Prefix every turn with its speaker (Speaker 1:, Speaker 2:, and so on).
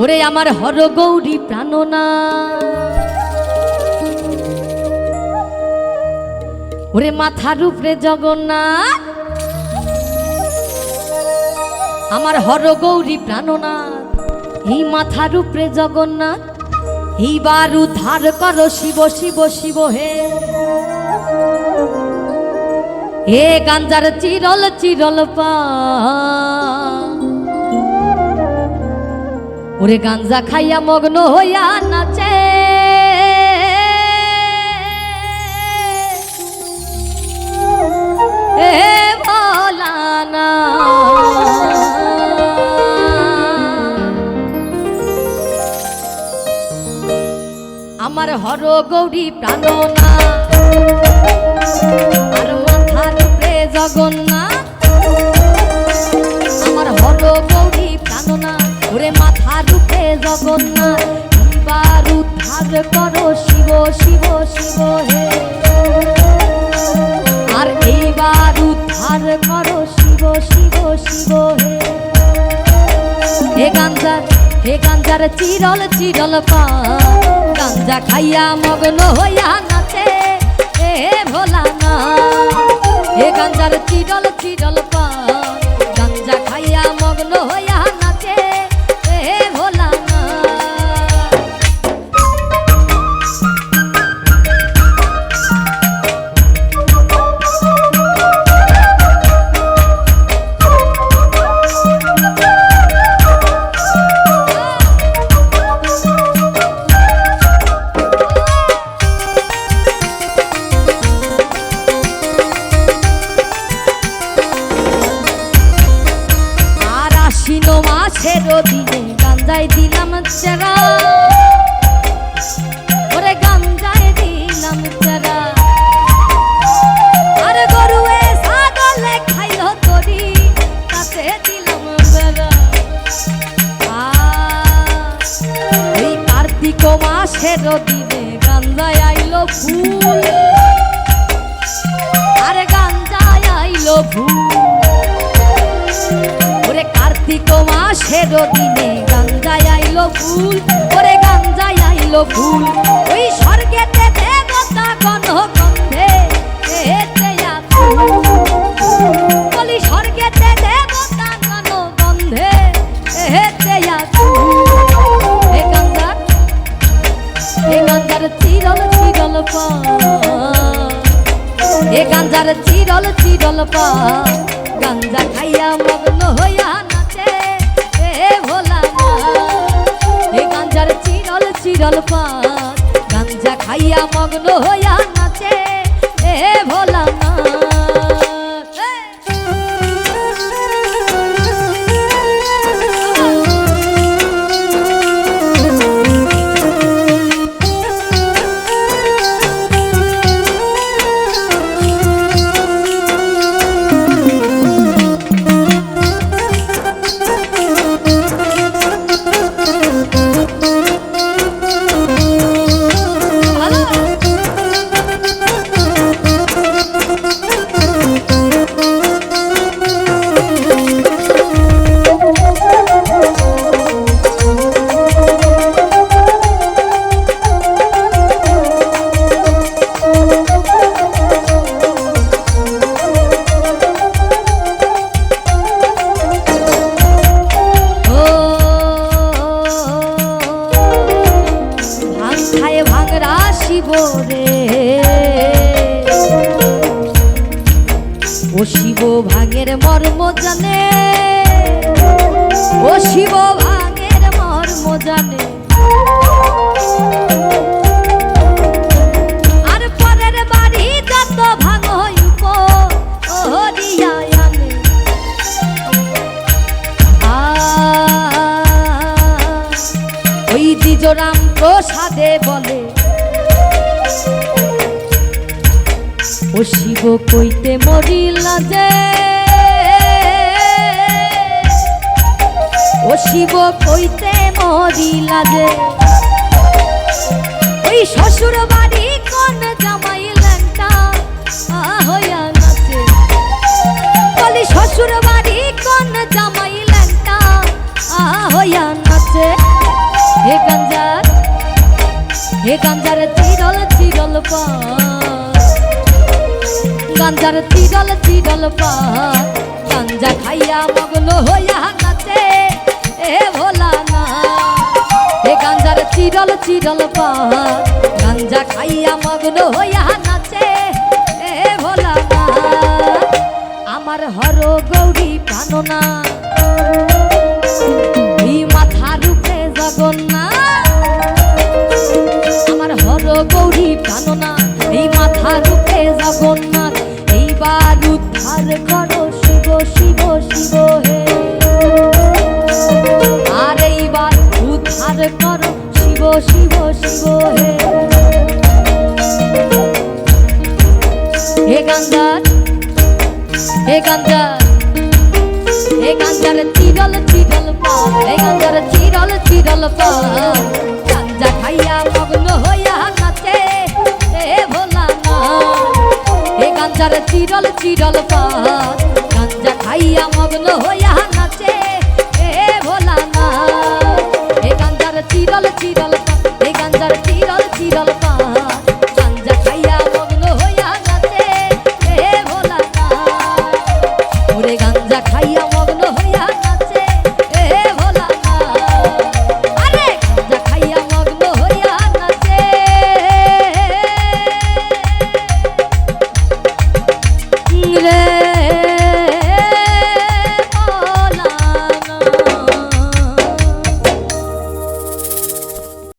Speaker 1: ওরে আমার হর গৌরী প্রাণনা ওরে মাথার উপরে জগন্নাথ। আমার হর গৌরী প্রাণনাথ, এই মাথার উপরে জগন্নাথ, এইবার উদ্ধার করো শিব শিব শিব হে। হে গাঞ্জার চিরল চিরল পা ওরে গাঞ্জা খাইয়া মগ্ন হইয়া নাচে। এ ভোলানা আমার হর গৌরী প্রাণনা। আর মাথার উপরে করো শিব শিব শিব হে। আর এইবার উদ্ধার করো শিব শিব শিব হে। হে গাঞ্জার হে গাঞ্জার চিরল চিরল পা। গাঞ্জা খাইয়া মগ্ন হইয়া নাচে এ ভোলা না হে গাঞ্জার চিরল চিরল মাসের দিনে গাঞ্জায় আইলো ফুল। আরে গান্দায় আইলো ফুল। ওরে কার্তিক মাসের দিনে গাঞ্জায় আইলো ফুল। ওরে গাঞ্জায় আইলো ফুল। ওই চিরল চিরল পা গাঞ্জা খাইয়া মগ্ন হইয়া নাচে, এ ভোলা এ গাঞ্জার চিরল চিরল পা গাঞ্জা খাইয়া মগ্ন হইয়া নাচে, এ ভালো দ্বিজরাম প্রসাদে বলে, ও শিব কইতে মরিলা যে, ও শিব কইতে মরিলা যে, ওই শ্বশুর বাড়ি কোন জামাই ল্যাংটা হইয়া নাচে, বলি শ্বশুর বাড়ি হে গাঞ্জার চিরল চিরল পা গাঞ্জার চিরল চিরল পা গাঞ্জা খাইয়া মগ্ন হইয়া নাচে এ ভোলা না। হে গাঞ্জার চিরল চিরল পা গাঞ্জা খাইয়া মগ্ন হইয়া নাচে এ ভোলা না। আমার হর গৌরী প্রাণনা। হে গঙ্গার হে গঙ্গার হে গঙ্গার চিরল চিরল পা হে গঙ্গার চিরল চিরল পা গাঞ্জা খাইয়া মগ্ন হইয়া নাচে হে ভোলা না হে গাঞ্জা খাইয়া মগ্ন হইয়া